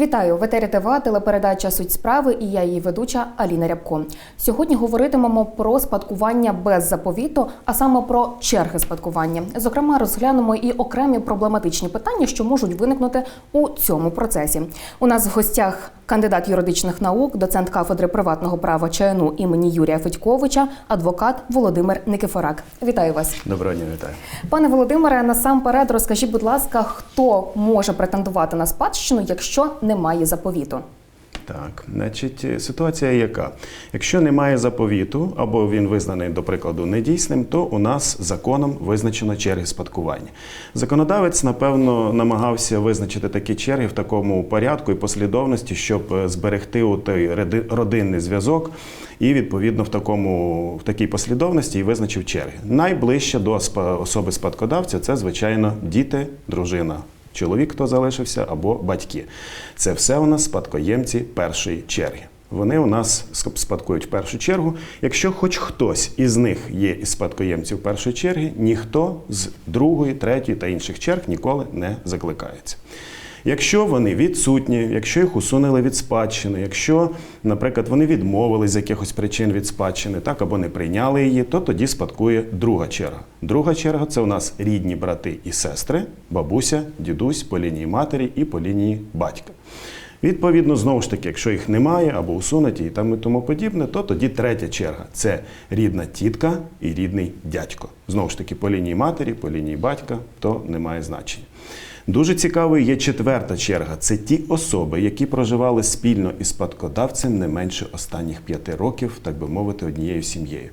Вітаю в етері ТВА, телепередача Суть справи і я її ведуча Аліна Рябко. Сьогодні говоритимемо про спадкування без заповіту, а саме про черги спадкування. Зокрема, розглянемо і окремі проблематичні питання, що можуть виникнути у цьому процесі. У нас в гостях кандидат юридичних наук, доцент кафедри приватного права ЧНУ імені Юрія Федьковича, адвокат Володимир Никифорак. Вітаю вас. Доброго дня, вітаю. Пане Володимире, насамперед розкажіть, будь ласка, хто може претендувати на спадщину, якщо немає заповіту? Так, значить, е, ситуація яка? Якщо немає заповіту або він визнаний, до прикладу, недійсним, то у нас законом визначено черги спадкування. Законодавець, напевно, намагався визначити такі черги в такому порядку і послідовності, щоб е, зберегти у той родинний зв'язок. І відповідно в такому в такій послідовності і визначив черги. Найближче до особи спадкодавця це, звичайно, діти, дружина, чоловік, хто залишився, або батьки. Це все у нас спадкоємці першої черги. Вони у нас спадкують в першу чергу. Якщо хоч хтось із них є із спадкоємців першої черги, ніхто з другої, третьої та інших черг ніколи не закликається. Якщо вони відсутні, якщо їх усунули від спадщини, якщо, наприклад, вони відмовились з якихось причин від спадщини, так або не прийняли її, то тоді спадкує друга черга. Друга черга це у нас рідні брати і сестри, бабуся, дідусь по лінії матері і по лінії батька. Відповідно, знову ж таки, якщо їх немає або усунуті і там і тому подібне, то тоді третя черга це рідна тітка і рідний дядько. Знову ж таки, по лінії матері, по лінії батька, то немає значення. Дуже цікавою є четверта черга. Це ті особи, які проживали спільно із спадкодавцем не менше останніх п'яти років, так би мовити, однією сім'єю.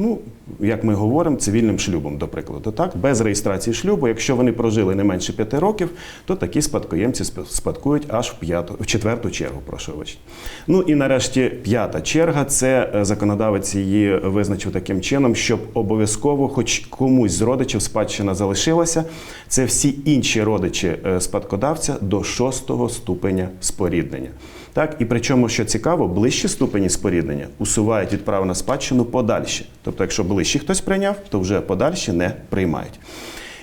Ну, як ми говоримо, цивільним шлюбом, до прикладу, так без реєстрації шлюбу, якщо вони прожили не менше п'яти років, то такі спадкоємці сп- спадкують аж в п'яту, в четверту чергу. Прошу вибачення. Ну і нарешті п'ята черга це е, законодавець її визначив таким чином, щоб обов'язково, хоч комусь з родичів спадщина залишилася. Це всі інші родичі е, спадкодавця до шостого ступеня споріднення. Так, і причому, що цікаво, ближчі ступені споріднення усувають від права на спадщину подальші. Тобто, якщо ближчі хтось прийняв, то вже подальші не приймають.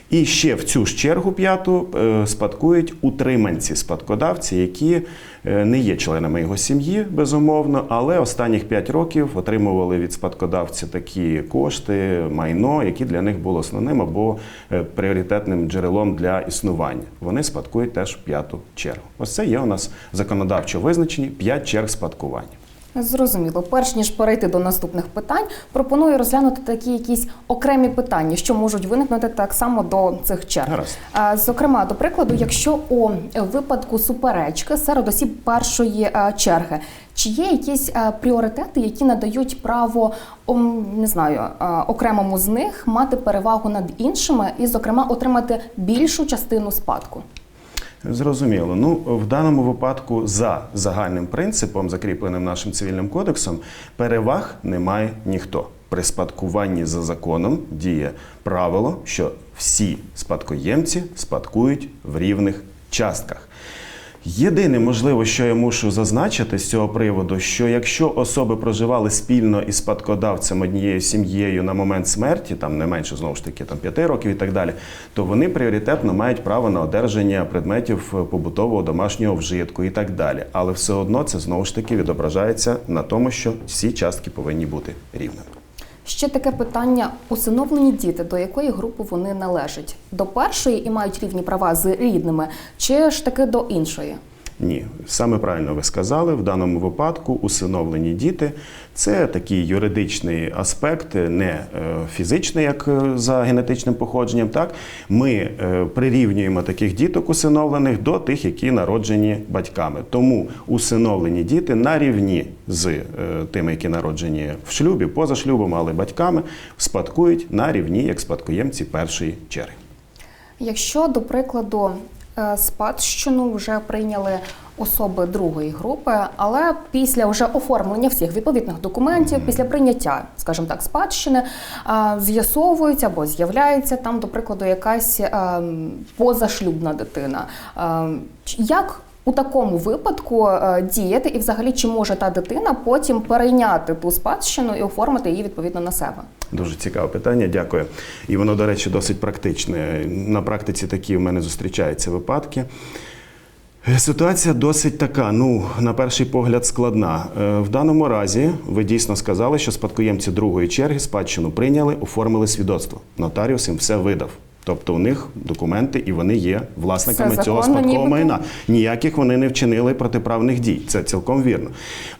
І ще в цю ж чергу п'яту е, спадкують утриманці спадкодавці, які е, не є членами його сім'ї, безумовно, але останніх 5 років отримували від спадкодавця такі кошти, майно, які для них було основним або е, пріоритетним джерелом для існування. Вони спадкують теж в п'яту чергу. Ось це є у нас законодавчо визначені 5 черг спадкування. Зрозуміло, перш ніж перейти до наступних питань, пропоную розглянути такі якісь окремі питання, що можуть виникнути так само до цих черг. Гаразд. Зокрема, до прикладу, якщо у випадку суперечки серед осіб першої черги, чи є якісь пріоритети, які надають право не знаю окремому з них мати перевагу над іншими і, зокрема, отримати більшу частину спадку? Зрозуміло. Ну, в даному випадку, за загальним принципом, закріпленим нашим цивільним кодексом, переваг не має ніхто. При спадкуванні за законом діє правило, що всі спадкоємці спадкують в рівних частках. Єдине, можливо, що я мушу зазначити з цього приводу, що якщо особи проживали спільно із спадкодавцем однією сім'єю на момент смерті, там не менше знову ж таки там п'яти років і так далі, то вони пріоритетно мають право на одержання предметів побутового домашнього вжитку і так далі. Але все одно це знову ж таки відображається на тому, що всі частки повинні бути рівними. Ще таке питання: усиновлені діти, до якої групи вони належать? До першої і мають рівні права з рідними, чи ж таки до іншої? Ні, саме правильно ви сказали. В даному випадку усиновлені діти це такий юридичний аспект, не е, фізичний, як е, за генетичним походженням. Так ми е, прирівнюємо таких діток усиновлених до тих, які народжені батьками. Тому усиновлені діти на рівні з тими, які народжені в шлюбі, поза шлюбом, але батьками, спадкують на рівні як спадкоємці першої черги. Якщо, до прикладу, спадщину вже прийняли особи другої групи, але після вже оформлення всіх відповідних документів, після прийняття, скажімо так, спадщини, е, з'ясовується або з'являється там, до прикладу, якась е, позашлюбна дитина. Е, Як у такому випадку е, діяти, і взагалі чи може та дитина потім перейняти ту спадщину і оформити її відповідно на себе? Дуже цікаве питання, дякую. І воно, до речі, досить практичне. На практиці такі в мене зустрічаються випадки. Е, Ситуація досить така, ну, на перший погляд, складна. Е, В даному разі ви дійсно сказали, що спадкоємці другої черги спадщину прийняли, оформили свідоцтво. Нотаріус їм все видав. Тобто у них документи і вони є власниками Все цього законно, спадкового нібито? майна. Ніяких вони не вчинили протиправних дій. Це цілком вірно.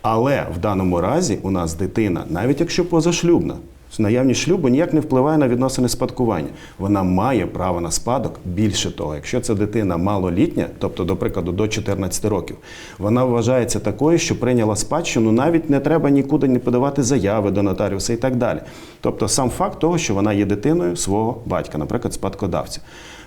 Але в даному разі у нас дитина, навіть якщо позашлюбна, наявність шлюбу ніяк не впливає на відносини спадкування. Вона має право на спадок. Більше того, якщо це дитина малолітня, тобто, до прикладу, до 14 років, вона вважається такою, що прийняла спадщину, навіть не треба нікуди не подавати заяви до нотаріуса і так далі. Тобто, сам факт того, що вона є дитиною свого батька, наприклад, спадкодавця.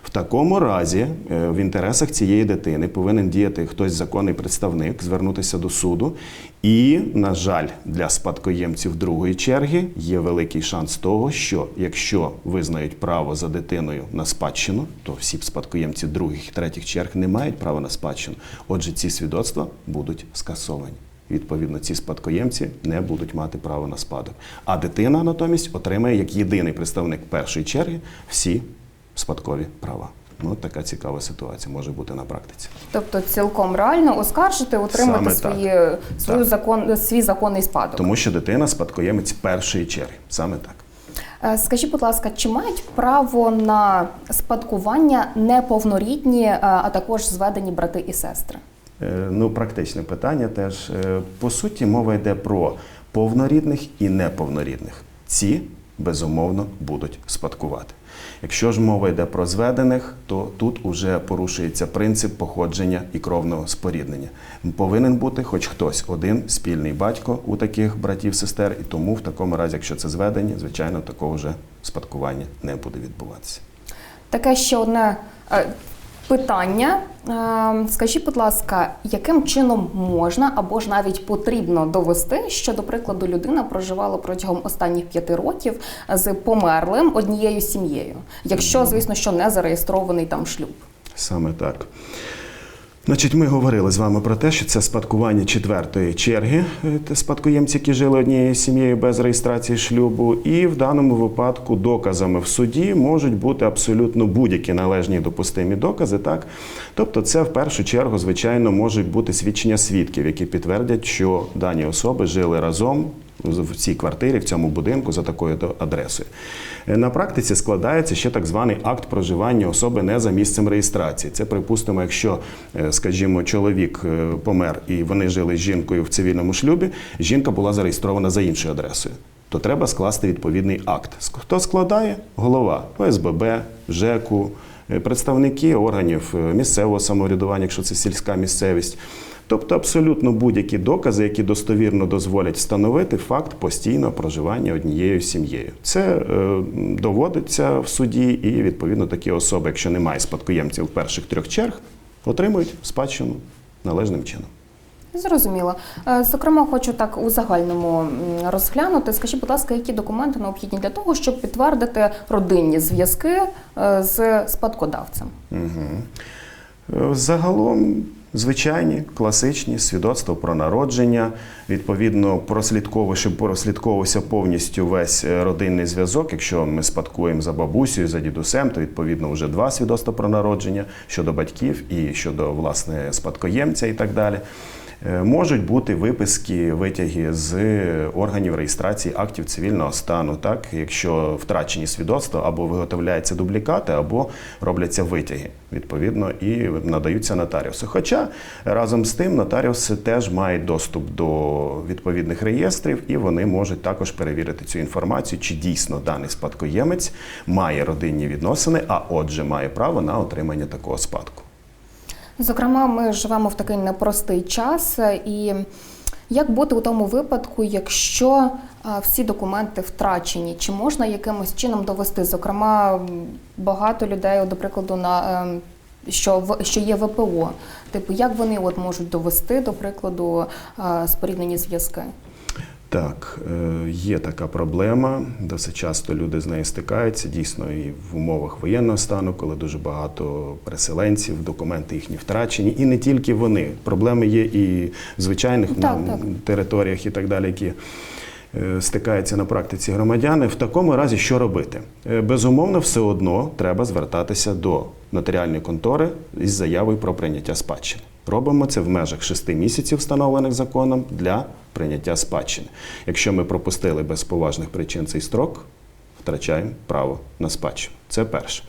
В такому разі е, в інтересах цієї дитини повинен діяти хтось законний представник, звернутися до суду. І, на жаль, для спадкоємців другої черги є великий шанс того, що якщо визнають право за дитиною на спадщину, то всі спадкоємці других і третіх черг не мають права на спадщину. Отже, ці свідоцтва будуть скасовані. Відповідно, ці спадкоємці не будуть мати право на спадок. А дитина натомість отримає як єдиний представник першої черги всі спадкові права. Ну, от така цікава ситуація може бути на практиці. Тобто цілком реально оскаржити, отримати Саме так. свою Так. закон, свій законний спадок. Тому що дитина спадкоємець першої черги. Саме так. Е, Скажіть, будь ласка, чи мають право на спадкування неповнорідні, е, а також зведені брати і сестри? Е, Ну, практичне питання теж. По суті, мова йде про повнорідних і неповнорідних. Ці, безумовно, будуть спадкувати. Якщо ж мова йде про зведених, то тут уже порушується принцип походження і кровного споріднення. Повинен бути хоч хтось один спільний батько у таких братів-сестер, і тому в такому разі, якщо це зведені, звичайно, такого вже спадкування не буде відбуватися. Таке ще одне е, питання. Е, Скажіть, будь ласка, яким чином можна або ж навіть потрібно довести, що, до прикладу, людина проживала протягом останніх п'яти років з померлим однією сім'єю, якщо, звісно, що не зареєстрований там шлюб? Саме так. Значить, ми говорили з вами про те, що це спадкування четвертої черги, е, спадкоємці, які жили однією сім'єю без реєстрації шлюбу. І в даному випадку доказами в суді можуть бути абсолютно будь-які належні допустимі докази. Так? Тобто, це в першу чергу, звичайно, можуть бути свідчення свідків, які підтвердять, що дані особи жили разом в цій квартирі, в цьому будинку за такою адресою. Е, На практиці складається ще так званий акт проживання особи не за місцем реєстрації. Це припустимо, якщо, е, скажімо, чоловік е, помер і вони жили з жінкою в цивільному шлюбі, жінка була зареєстрована за іншою адресою. То треба скласти відповідний акт. Хто складає? Голова ОСББ, ЖЕКу, представники органів е, місцевого самоврядування, якщо це сільська місцевість. Тобто абсолютно будь-які докази, які достовірно дозволять встановити факт постійного проживання однією сім'єю. Це е, доводиться в суді, і відповідно такі особи, якщо немає спадкоємців перших трьох черг, отримують спадщину належним чином. Зрозуміло. Е, Зокрема, хочу так у загальному розглянути. Скажіть, будь ласка, які документи необхідні для того, щоб підтвердити родинні зв'язки е, з спадкодавцем? Е, Загалом звичайні класичні свідоцтва про народження, відповідно, прослідково, щоб прослідковувався повністю весь родинний зв'язок. Якщо ми спадкуємо за бабусею, за дідусем, то відповідно вже два свідоцтва про народження щодо батьків і щодо власне спадкоємця і так далі. Е, Можуть бути виписки, витяги з органів реєстрації актів цивільного стану, так якщо втрачені свідоцтва або виготовляються дублікати, або робляться витяги, відповідно, і надаються нотаріусу. Хоча разом з тим нотаріуси теж мають доступ до відповідних реєстрів, і вони можуть також перевірити цю інформацію, чи дійсно даний спадкоємець має родинні відносини, а отже, має право на отримання такого спадку. Зокрема, ми живемо в такий непростий час, е, і як бути у тому випадку, якщо е, всі документи втрачені? Чи можна якимось чином довести? Зокрема, багато людей, до прикладу, на ем, що в що є ВПО, типу, як вони от можуть довести, до прикладу, е, споріднені зв'язки? Так, е, є така проблема. Досить часто люди з нею стикаються. Дійсно, і в умовах воєнного стану, коли дуже багато переселенців, документи їхні втрачені, і не тільки вони. Проблеми є і в звичайних Так, так. територіях і так далі, які е, стикаються на практиці громадяни. В такому разі що робити? Е, Безумовно, все одно треба звертатися до нотаріальної контори із заявою про прийняття спадщини. Робимо це в межах 6 місяців, встановлених законом для прийняття спадщини. Якщо ми пропустили без поважних причин цей строк, втрачаємо право на спадщину. Це перше.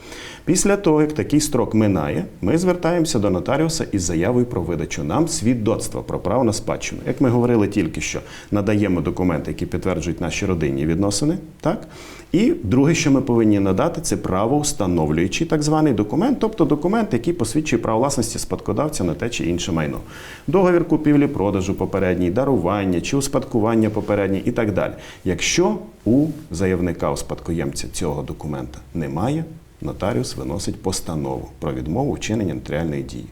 Після того, як такий строк минає, ми звертаємося до нотаріуса із заявою про видачу нам свідоцтва про право на спадщину. Як ми говорили тільки що, надаємо документи, які підтверджують наші родинні відносини. Так? І друге, що ми повинні надати, це правоустановлюючий так званий документ, тобто документ, який посвідчує право власності спадкодавця на те чи інше майно. Договір купівлі-продажу попередній, дарування чи успадкування попереднє і так далі. Якщо у заявника, у спадкоємця цього документа немає, нотаріус виносить постанову про відмову вчинення нотаріальної дії.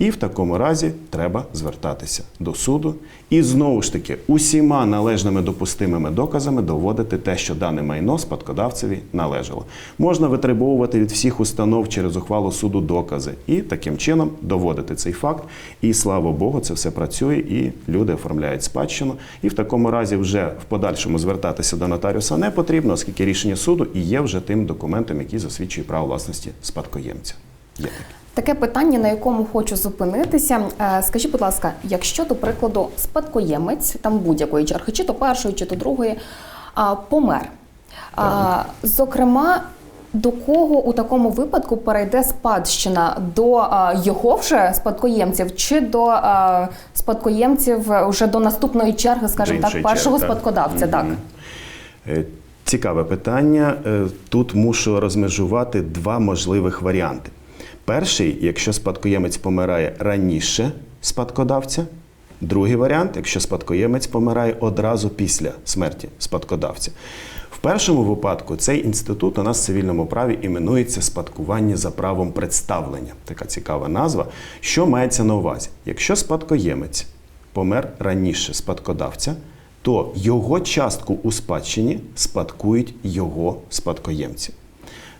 І в такому разі треба звертатися до суду і знову ж таки усіма належними допустимими доказами доводити те, що дане майно спадкодавцеві належало. Можна витребовувати від всіх установ через ухвалу суду докази і таким чином доводити цей факт. І слава Богу, це все працює, і люди оформляють спадщину. І в такому разі вже в подальшому звертатися до нотаріуса не потрібно, оскільки рішення суду і є вже тим документом, який засвідчує право власності спадкоємця. Є таке. Питання, на якому хочу зупинитися. Е, Скажіть, будь ласка, якщо, до прикладу, спадкоємець там будь-якої черги, чи то першої, чи то другої, помер. А, Зокрема, до кого у такому випадку перейде спадщина? До його вже спадкоємців, чи до спадкоємців вже до наступної черги, скажімо так, першого черги, так. спадкодавця? Так. Мгм. Е, Цікаве питання. Е, Тут мушу розмежувати два можливих варіанти. Перший, якщо спадкоємець помирає раніше спадкодавця. Другий варіант, якщо спадкоємець помирає одразу після смерті спадкодавця. В першому випадку цей інститут у нас в цивільному праві іменується спадкування за правом представлення. Така цікава назва. Що мається на увазі? Якщо спадкоємець помер раніше спадкодавця, то його частку у спадщині спадкують його спадкоємці.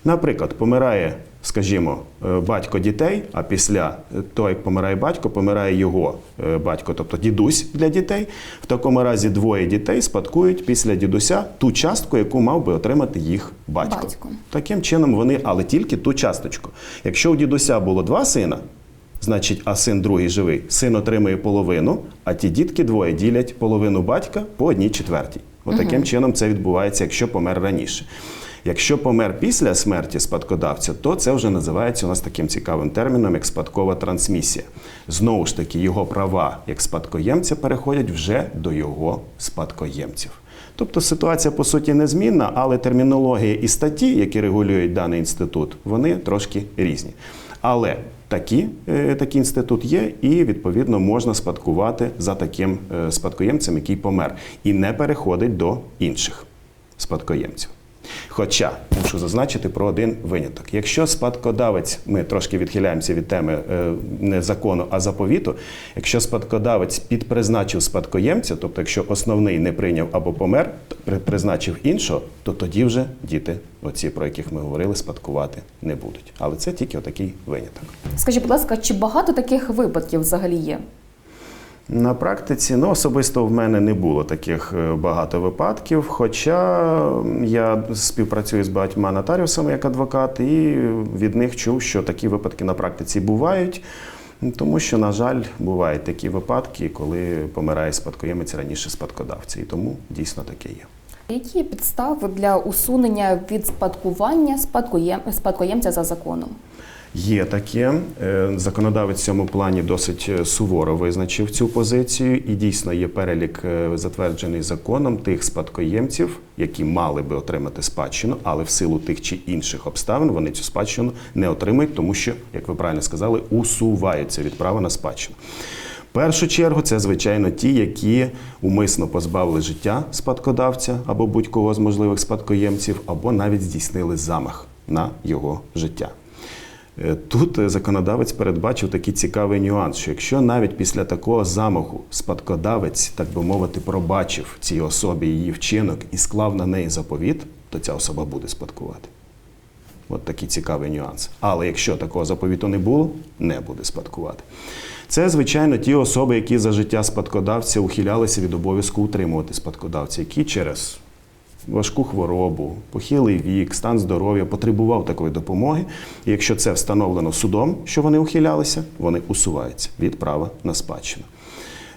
Наприклад, помирає, скажімо, е, батько дітей, а після того, як помирає батько, помирає його е, батько, тобто дідусь для дітей. В такому разі двоє дітей спадкують після дідуся ту частку, яку мав би отримати їх батько. Батько. Таким чином вони, але тільки ту часточку. Якщо у дідуся було два сина, значить, а син другий живий, син отримує половину, а ті дітки двоє ділять половину батька по одній четвертій. Отаким чином це відбувається, якщо помер раніше. Якщо помер після смерті спадкодавця, то це вже називається у нас таким цікавим терміном, як спадкова трансмісія. Знову ж таки, його права як спадкоємця переходять вже до його спадкоємців. Тобто ситуація по суті незмінна, але термінологія і статті, які регулюють даний інститут, вони трошки різні. Але такі, е, такий інститут є, і відповідно можна спадкувати за таким е, спадкоємцем, який помер, і не переходить до інших спадкоємців. Хоча мушу зазначити про один виняток. Якщо спадкодавець, ми трошки відхиляємося від теми е, не закону, а заповіту. Якщо спадкодавець підпризначив спадкоємця, тобто якщо основний не прийняв або помер, призначив іншого, то тоді вже діти, оці про яких ми говорили, спадкувати не будуть. Але це тільки отакий виняток. Скажіть, будь ласка, чи багато таких випадків взагалі є? На практиці, ну особисто в мене не було таких е, багато випадків. Хоча я співпрацюю з багатьма нотаріусами як адвокат, і від них чув, що такі випадки на практиці бувають. Тому що, на жаль, бувають такі випадки, коли помирає спадкоємець раніше спадкодавця. І тому дійсно таке є. Які підстави для усунення від спадкування спадкоєм... спадкоємця за законом? Є таке. Е, Законодавець в цьому плані досить е, суворо визначив цю позицію, і дійсно є перелік е, затверджений законом тих спадкоємців, які мали би отримати спадщину, але в силу тих чи інших обставин вони цю спадщину не отримають, тому що, як ви правильно сказали, усуваються від права на спадщину. В першу чергу це, звичайно, ті, які умисно позбавили життя спадкодавця або будь-кого з можливих спадкоємців, або навіть здійснили замах на його життя. Е, Тут е, законодавець передбачив такий цікавий нюанс, що якщо навіть після такого замаху спадкодавець, так би мовити, пробачив цій особі її вчинок і склав на неї заповіт, то ця особа буде спадкувати. От такий цікавий нюанс. Але якщо такого заповіту не було, не буде спадкувати. Це, звичайно, ті особи, які за життя спадкодавця ухилялися від обов'язку утримувати спадкодавця, які через важку хворобу, похилий вік, стан здоров'я, потребував такої допомоги. І якщо це встановлено судом, що вони ухилялися, вони усуваються від права на спадщину.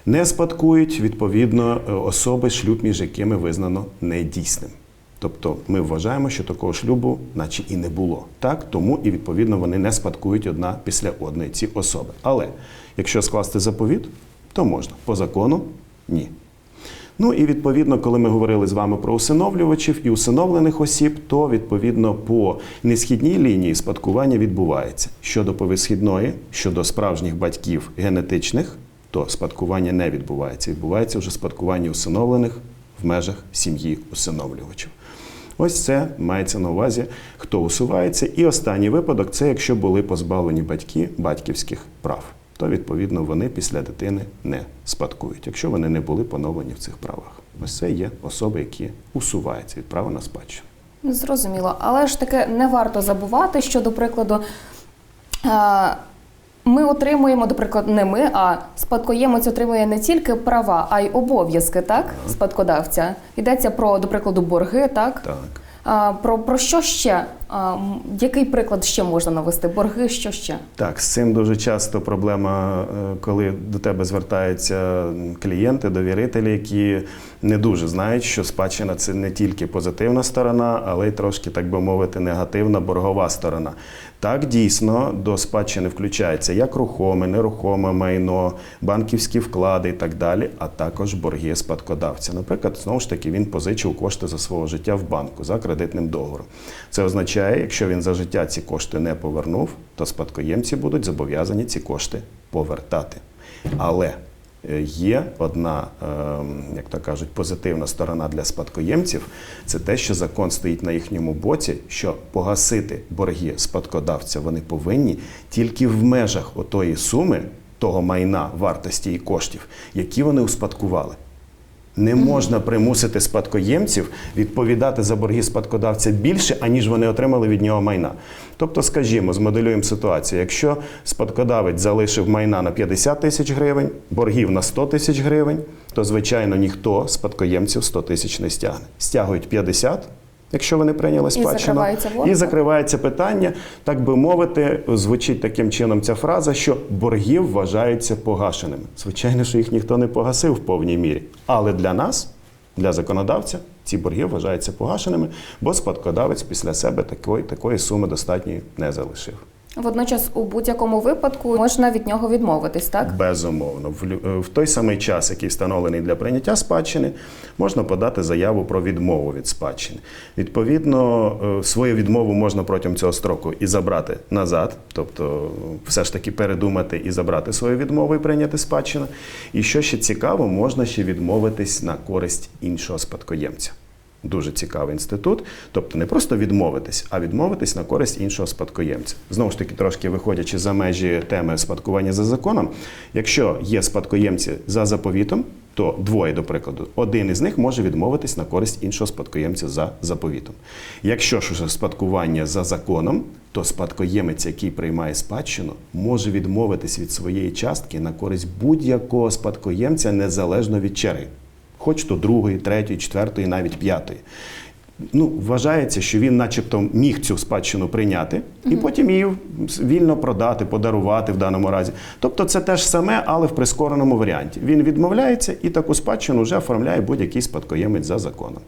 Не спадкують відповідно е, особи, шлюб між якими визнано недійсним. Тобто ми вважаємо, що такого шлюбу, наче і не було. Так, тому і відповідно вони не спадкують одна після одної ці особи. Але якщо скласти заповіт, то можна. По закону ні. Ну і відповідно, коли ми говорили з вами про усиновлювачів і усиновлених осіб, то відповідно по несхідній лінії спадкування відбувається. Щодо повисхідної, щодо справжніх батьків генетичних, то спадкування не відбувається. Відбувається вже спадкування усиновлених в межах сім'ї усиновлювачів. Ось це мається на увазі, хто усувається. І останній випадок це якщо були позбавлені батьки батьківських прав, то відповідно вони після дитини не спадкують, якщо вони не були поновлені в цих правах. Ось це є особи, які усуваються від права на спадщину. Зрозуміло, але ж таки не варто забувати, що, до прикладу, ми отримуємо, до прикладу, не ми, а спадкоємець отримує не тільки права, а й обов'язки, так, спадкодавця. Йдеться про, до прикладу, борги, так? Так. Про, про що ще? Який приклад ще можна навести? Борги, що ще? Так, з цим дуже часто проблема, е, коли до тебе звертаються клієнти, довірителі, які не дуже знають, що спадщина це не тільки позитивна сторона, але й трошки, так би мовити, негативна боргова сторона. Так, дійсно, до спадщини включається як рухоме, нерухоме майно, банківські вклади і так далі, а також борги спадкодавця. Наприклад, знову ж таки, він позичив кошти за свого життя в банку за кредитним договором. Це означає, якщо він за життя ці кошти не повернув, то спадкоємці будуть зобов'язані ці кошти повертати. Але є одна, ем, як то кажуть, позитивна сторона для спадкоємців це те, що закон стоїть на їхньому боці, що погасити борги спадкодавця вони повинні тільки в межах отої суми того майна, вартості і коштів, які вони успадкували. Не можна примусити спадкоємців відповідати за борги спадкодавця більше, аніж вони отримали від нього майна. Тобто, скажімо, змоделюємо ситуацію. Якщо спадкодавець залишив майна на 50 тисяч гривень, боргів на 100 тисяч гривень, то звичайно ніхто спадкоємців 100 тисяч не стягне. Стягують 50, якщо вони прийняли спадщину, закривається і закривається питання, так би мовити, звучить таким чином ця фраза, що боргів вважаються погашеними. Звичайно, що їх ніхто не погасив в повній мірі. Але для нас, для законодавця, ці борги вважаються погашеними, бо спадкодавець після себе такої, такої суми достатньої не залишив. Водночас, у будь-якому випадку можна від нього відмовитись, так? Безумовно, в, той самий час, який встановлений для прийняття спадщини, можна подати заяву про відмову від спадщини. Відповідно, е, свою відмову можна протягом цього строку і забрати назад, тобто е, все ж таки передумати і забрати свою відмову і прийняти спадщину. І що ще цікаво, можна ще відмовитись на користь іншого спадкоємця. Дуже цікавий інститут. Тобто не просто відмовитись, а відмовитись на користь іншого спадкоємця. Знову ж таки, трошки виходячи за межі теми спадкування за законом, якщо є спадкоємці за заповітом, то двоє, до прикладу, один із них може відмовитись на користь іншого спадкоємця за заповітом. Якщо ж спадкування за законом, то спадкоємець, який приймає спадщину, може відмовитись від своєї частки на користь будь-якого спадкоємця незалежно від черги хоч то другої, третьої, четвертої, навіть п'ятої. Ну, вважається, що він, начебто, міг цю спадщину прийняти і потім її вільно продати, подарувати в даному разі. Тобто це те ж саме, але в прискореному варіанті. Він відмовляється і таку спадщину вже оформляє будь-який спадкоємець за законом.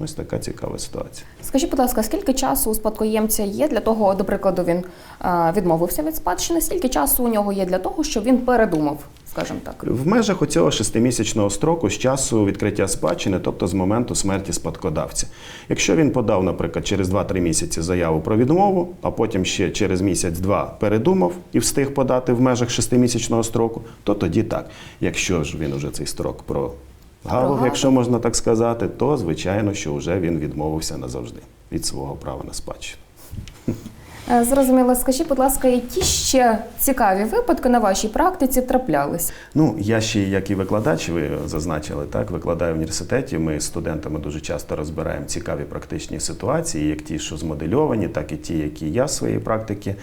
Ось така цікава ситуація. Скажіть, будь ласка, скільки часу у спадкоємця є для того, до прикладу, він е, відмовився від спадщини, скільки часу у нього є для того, щоб він передумав, скажімо так? В межах оцього шестимісячного строку з часу відкриття спадщини, тобто з моменту смерті спадкодавця. Якщо він подав, наприклад, через 2-3 місяці заяву про відмову, а потім ще через місяць-два передумав і встиг подати в межах шестимісячного строку, то тоді так. Якщо ж він уже цей строк прогавив, Прогавив. якщо можна так сказати, то звичайно, що вже він відмовився назавжди від свого права на спадщину. Е, Зрозуміло, скажіть, будь ласка, які ще цікаві випадки на вашій практиці траплялись? Ну, я ще, як і викладач, ви зазначили, так, викладаю в університеті. Ми з студентами дуже часто розбираємо цікаві практичні ситуації, як ті, що змодельовані, так і ті, які я в своїй практиці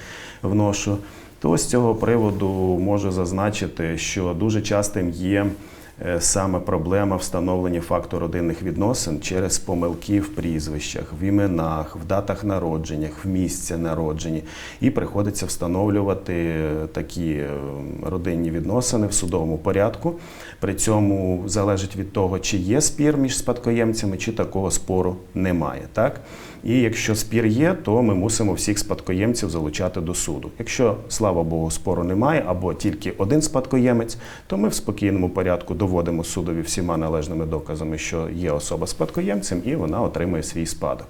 вношу. То з цього приводу можу зазначити, що дуже частим є саме проблема встановлення факту родинних відносин через помилки в прізвищах, в іменах, в датах народження, в місці народження. І приходиться встановлювати е, такі е, родинні відносини в судовому порядку. При цьому залежить від того, чи є спір між спадкоємцями, чи такого спору немає. Так? І якщо спір є, то ми мусимо всіх спадкоємців залучати до суду. Якщо, слава Богу, спору немає, або тільки один спадкоємець, то ми в спокійному порядку доводимо судові всіма належними доказами, що є особа спадкоємцем, і вона отримує свій спадок.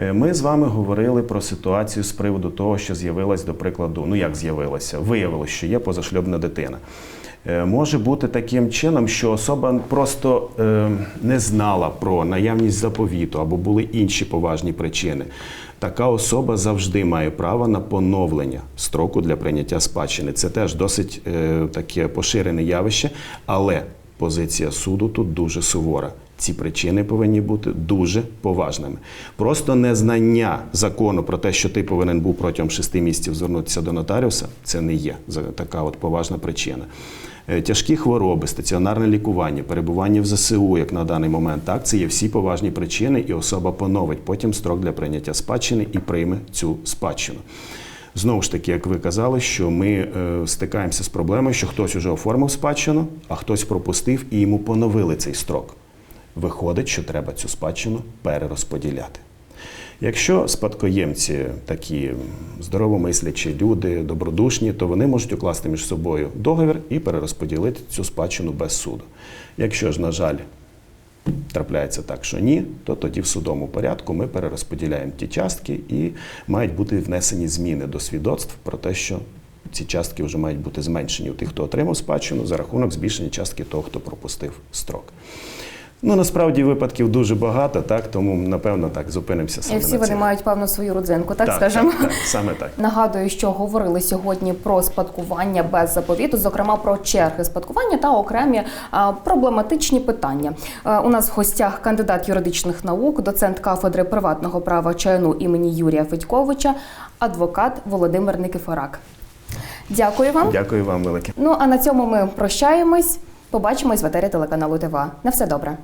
Е, Ми з вами говорили про ситуацію з приводу того, що з'явилась, до прикладу, ну як з'явилося, виявилось, що є позашлюбна дитина. Е, Може бути таким чином, що особа просто е, не знала про наявність заповіту або були інші поважні причини. Така особа завжди має право на поновлення строку для прийняття спадщини. Це теж досить е, таке поширене явище, але позиція суду тут дуже сувора. Ці причини повинні бути дуже поважними. Просто незнання закону про те, що ти повинен був протягом шести місяців звернутися до нотаріуса, це не є така от поважна причина. Е, Тяжкі хвороби, стаціонарне лікування, перебування в ЗСУ, як на даний момент, так це є всі поважні причини, і особа поновить потім строк для прийняття спадщини і прийме цю спадщину. Знову ж таки, як ви казали, що ми е, стикаємося з проблемою, що хтось уже оформив спадщину, а хтось пропустив і йому поновили цей строк. Виходить, що треба цю спадщину перерозподіляти. Якщо спадкоємці такі здоровомислячі люди, добродушні, то вони можуть укласти між собою договір і перерозподілити цю спадщину без суду. Якщо ж, на жаль, трапляється так, що ні, то тоді в судовому порядку ми перерозподіляємо ті частки і мають бути внесені зміни до свідоцтв про те, що ці частки вже мають бути зменшені у тих, хто отримав спадщину, за рахунок збільшення частки того, хто пропустив строк. Ну насправді випадків дуже багато, так тому напевно так зупинимося саме І всі на вони мають певну свою родзинку, так, так, скажемо. Так, так, саме так. Нагадую, що говорили сьогодні про спадкування без заповіту, зокрема про черги спадкування та окремі а, проблематичні питання. Е, у нас в гостях кандидат юридичних наук, доцент кафедри приватного права ЧНУ імені Юрія Федьковича, адвокат Володимир Никифорак. Дякую вам. Дякую вам велике. Ну а на цьому ми прощаємось. Побачимось в етері телеканалу ТВА. На все добре.